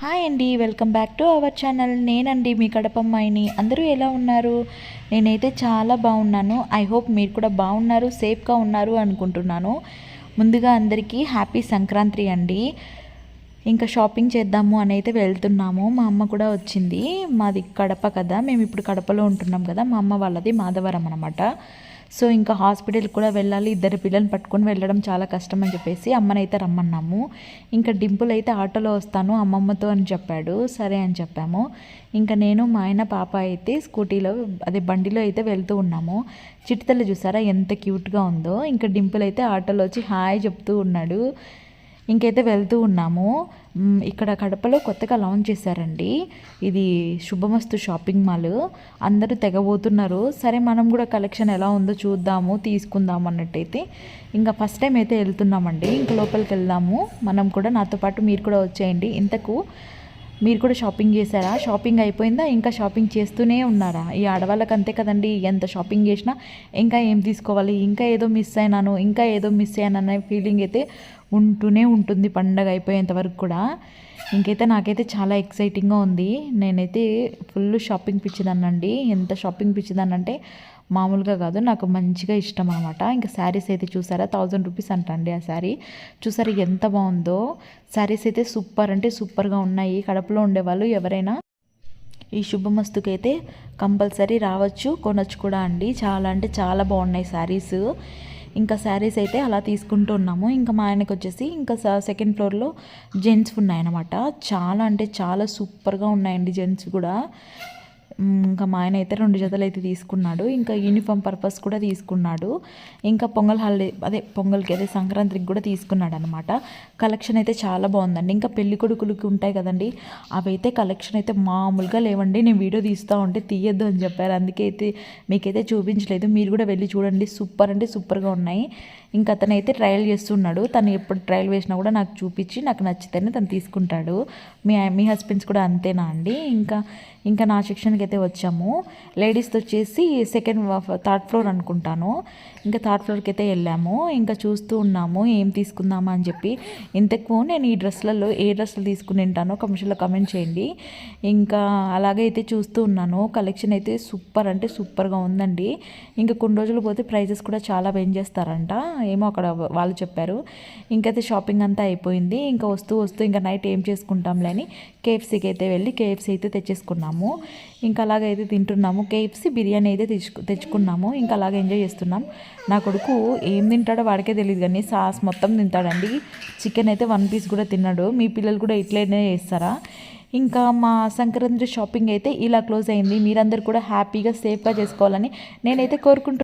Hi అండి welcome back to our channel నేనండి మీ కడపమ్మాయిని. అందరూ ఎలా ఉన్నారు? నేనైతే చాలా బాగున్నాను. ఐ హోప్ మీరు కూడా బాగున్నారు సేఫ్గా ఉన్నారు అనుకుంటున్నాను. ముందుగా అందరికీ హ్యాపీ సంక్రాంతి అండి. ఇంకా షాపింగ్ చేద్దాము అని అయితే వెళ్తున్నాము. మా అమ్మ కూడా వచ్చింది. మాది కడప కదా. మేము ఇప్పుడు కడపలో ఉంటున్నాం కదా. మా అమ్మ వాళ్ళది మాధవరం అనమాట సో ఇంకా హాస్పిటల్కి కూడా వెళ్ళాలి ఇద్దరు పిల్లల్ని పట్టుకొని వెళ్ళడం చాలా కష్టం అని చెప్పేసి అమ్మనైతే రమ్మన్నాము. ఇంకా డింపుల్ అయితే ఆటోలో వస్తాను అమ్మమ్మతో అని చెప్పాడు. సరే అని చెప్పాము. ఇంకా నేను మా ఆయన పాప అయితే స్కూటీలో అదే బండిలో అయితే వెళ్తూ ఉన్నాము. చిటితల్లి చూసారా ఎంత క్యూట్గా ఉందో. ఇంకా డింపుల్ అయితే ఆటోలో వచ్చి హాయ్ చెప్తూ ఉన్నాడు. ఇంకైతే వెళ్తూ ఉన్నాము. ఇక్కడ కడపలో కొత్తగా లాంచ్ చేశారండి. ఇది శుభమస్తు షాపింగ్ మాల్ అందరూ తెగబోతున్నారు. సరే మనం కూడా కలెక్షన్ ఎలా ఉందో చూద్దాము తీసుకుందాం అన్నట్టయితే ఇంకా ఫస్ట్ టైం అయితే వెళ్తున్నామండి. ఇంకా లోపలికి వెళ్దాము. మనం కూడా నాతో పాటు మీరు కూడా వచ్చేయండి. ఇంతకు మీరు కూడా షాపింగ్ చేశారా? షాపింగ్ అయిపోయిందా? ఇంకా షాపింగ్ చేస్తూనే ఉన్నారా? ఈ ఆడవాళ్ళకి అంతే కదండి ఎంత షాపింగ్ చేసినా ఇంకా ఏం తీసుకోవాలి? ఇంకా ఏదో మిస్ అయినాను ఇంకా ఏదో మిస్ అయ్యాను అనే ఫీలింగ్ అయితే ఉంటూనే ఉంటుంది పండగ అయిపోయేంత వరకు కూడా. ఇంకైతే నాకైతే చాలా ఎక్సైటింగ్గా ఉంది. నేనైతే ఫుల్ షాపింగ్ పిచ్చిదానండి ఎంత షాపింగ్ పిచ్చిదానంటే మామూలుగా కాదు నాకు మంచిగా ఇష్టం అనమాట ఇంకా శారీస్ అయితే చూసారా? థౌజండ్ రూపీస్ అంటండి ఆ శారీ. చూసారా ఎంత బాగుందో? శారీస్ అయితే సూపర్ అంటే సూపర్గా ఉన్నాయి. కడపలో ఉండేవాళ్ళు ఎవరైనా ఈ శుభమస్తుకి అయితే కంపల్సరీ రావచ్చు కొనొచ్చు కూడా అండి. చాలా అంటే చాలా బాగున్నాయి శారీస్. ఇంకా శారీస్ అయితే అలా తీసుకుంటూ ఉన్నాము. ఇంకా మా ఆయనకు వచ్చేసి ఇంకా సెకండ్ ఫ్లోర్లో జెంట్స్ ఉన్నాయన్నమాట. చాలా అంటే చాలా సూపర్గా ఉన్నాయండి జెంట్స్ కూడా. ఇంకా మా ఆయన అయితే రెండు జతలు అయితే తీసుకున్నాడు. ఇంకా యూనిఫామ్ పర్పస్ కూడా తీసుకున్నాడు. ఇంకా పొంగల్ హాలిడే అదే పొంగల్కి అదే సంక్రాంతికి కూడా తీసుకున్నాడు అనమాట కలెక్షన్ అయితే చాలా బాగుందండి. ఇంకా పెళ్ళి కొడుకులకి ఉంటాయి కదండి. అవైతే కలెక్షన్ అయితే మామూలుగా లేవండి. నేను వీడియో తీస్తూ ఉంటే తీయద్దు అని చెప్పారు. అందుకే అయితే మీకైతే చూపించలేదు. మీరు కూడా వెళ్ళి చూడండి. సూపర్ అంటే సూపర్గా ఉన్నాయి. ఇంకా అతను అయితే ట్రయల్ చేస్తున్నాడు. తను ఎప్పుడు ట్రయల్ వేసినా కూడా నాకు చూపించి నాకు నచ్చితేనే తను తీసుకుంటాడు. మీ మీ హస్బెండ్స్ కూడా అంతేనా అండి? ఇంకా ఇంకా నా సెక్షన్కి అయితే వచ్చాము లేడీస్తో వచ్చేసి సెకండ్ థర్డ్ ఫ్లోర్ అనుకుంటాను. ఇంకా థర్డ్ ఫ్లోర్కి అయితే వెళ్ళాము. ఇంకా చూస్తూ ఉన్నాము ఏం తీసుకుందామా అని చెప్పి. ఇంతకు నేను ఈ డ్రెస్లలో ఏ డ్రెస్సులు తీసుకుని ఉంటానో కమిషన్లో కమెంట్ చేయండి. ఇంకా అలాగే అయితే చూస్తూ ఉన్నాను. కలెక్షన్ అయితే సూపర్ అంటే సూపర్గా ఉందండి. ఇంకా కొన్ని రోజులు పోతే ప్రైజెస్ కూడా చాలా పెంచేస్తారంట ఏమో అక్కడ వాళ్ళు చెప్పారు. ఇంకైతే షాపింగ్ అంతా అయిపోయింది. ఇంకా వస్తూ వస్తూ ఇంకా నైట్ ఏం చేసుకుంటాంలే అని కేఎఫ్సీకి అయితే వెళ్ళి కేఎఫ్సీ అయితే తెచ్చేసుకున్నాము. ఇంకా ఇంకా అలాగైతే తింటున్నాము. కేఎఫ్సీ బిర్యానీ అయితే తెచ్చుకు తెచ్చుకున్నాము. ఇంకా అలాగే ఎంజాయ్ చేస్తున్నాం. నా కొడుకు ఏం తింటాడో వాడికే తెలియదు కానీ సాస్ మొత్తం తింటాడండి. చికెన్ అయితే వన్ పీస్ కూడా తిన్నాడు. మీ పిల్లలు కూడా ఇట్లనే చేస్తారా? ఇంకా మా సంక్రాంతి షాపింగ్ అయితే ఇలా క్లోజ్ అయింది. మీరందరూ కూడా హ్యాపీగా సేఫ్గా చేసుకోవాలని నేనైతే కోరుకుంటున్నాను